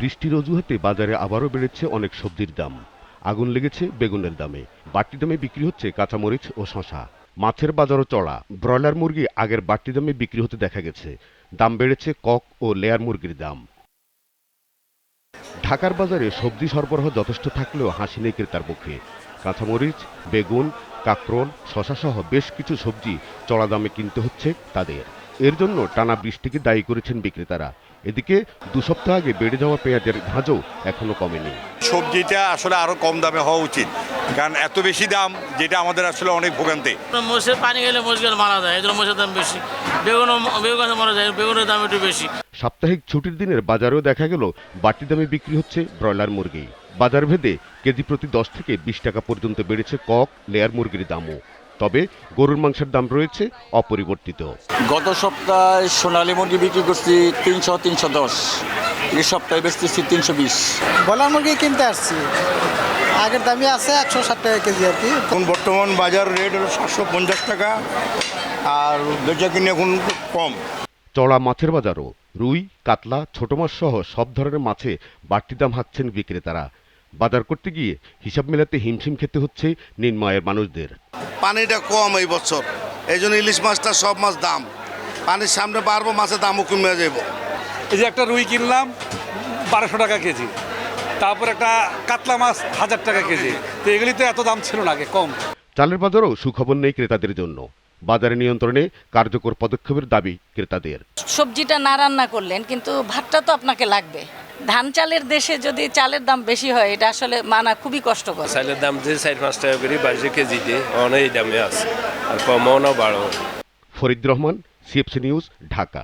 বৃষ্টির অজুহাতে বাজারে আবারও বেড়েছে অনেক সবজির দাম। আগুন লেগেছে বেগুনের দামে। বাড়তি দামে বিক্রি হচ্ছে কাঁচামরিচ ও শশা মাছের বাজারও চড়া। ব্রয়লার মুরগি আগের বাড়তি দামে বিক্রি হতে দেখা গেছে। দাম বেড়েছে কক ও লেয়ার মুরগির দাম। ঢাকার বাজারে সবজি সরবরাহ যথেষ্ট থাকলেও হাসি নেই ক্রেতার মুখে। কাঁচামরিচ, বেগুন, কাঁকরোল শশাসহ বেশ কিছু সবজি চড়া দামে কিনতে হচ্ছে তাদের। এর জন্য টানা বৃষ্টিকে দায়ী করেছেন বিক্রেতারা। এদিকে দু সপ্তাহ আগে বেড়ে যাওয়া পেঁয়াজের ঝাঁজও এখনও কমেনি। সবজিটা আসলে আরও কম দামে হওয়া উচিত। কারণ এত বেশি দাম যেটা আমাদের আসলে অনেক ভোগান্তি। মোষের পানি খেলে মোষগুলো মারা যায় জন্য মোষের দাম বেশি। বেগুনও বেগুন মারা যায় বেগুনের দাম একটু বেশি। সাপ্তাহিক ছুটির দিনের বাজারেও দেখা গেল বাড়তি দামে বিক্রি হচ্ছে ব্রয়লার মুরগি। বাজার ভেদে কেজি প্রতি দশ থেকে বিশ টাকা পর্যন্ত বেড়েছে কক লেয়ার মুরগির দামও। তবে গরুর মাংসের দাম রয়েছে অপরিবর্তিত। গত সপ্তাহে সোনালী মুরগি বিক্রি করছি তিনশো তিনশো দশ। এই সপ্তাহে বেচতেছি তিনশো বিশ। ব্রয়লার মুরগি কিনতে আসছি। আগের দামই আছে একশো ষাট টাকা কেজি আর কি। এখন বর্তমান বাজার রেট হলো সাতশো পঞ্চাশ টাকা আর বেচা কিনে এখন কম। চড়া মাছের বাজারও রুই কাতলা ছোট মাছ সহ সব ধরনের মাছে বাড়তি দাম হাঁকছেন বিক্রেতারা। বাজার করতে গিয়ে হিসাব মেলাতে হিমশিম খেতে হচ্ছে নিম্নয়ের মানুষদের। পানিটা কম এই বছর। এই জন্য ইলিশ মাছটা সব মাছ দাম। পানির সামনে বাড়বো মাছের দামও কমে যাব এই যে একটা রুই কিনলাম বারোশো টাকা কেজি। তারপর একটা কাতলা মাছ হাজার টাকা কেজি। তো এগুলি তো এত দাম ছিল না আগে কম। চালের বাজারও সুখবর নেই ক্রেতাদের জন্য। বাজারে নিয়ন্ত্রণে কার্যকর পদক্ষেপের দাবি ক্রেতাদের। সবজিটা না রান্না করলেন কিন্তু ভাতটা তো আপনাকে লাগবে। ধান চালের দেশে যদি চালের দাম বেশি হয় এটা আসলে মানা খুবই কষ্টকর। চালের দাম যে চার পাঁচ টাকা করে কেজি কেজিতে অনেক দামে আছে। আর কমও না বাড়ো ফরিদ রহমান সিএফসি নিউজ ঢাকা।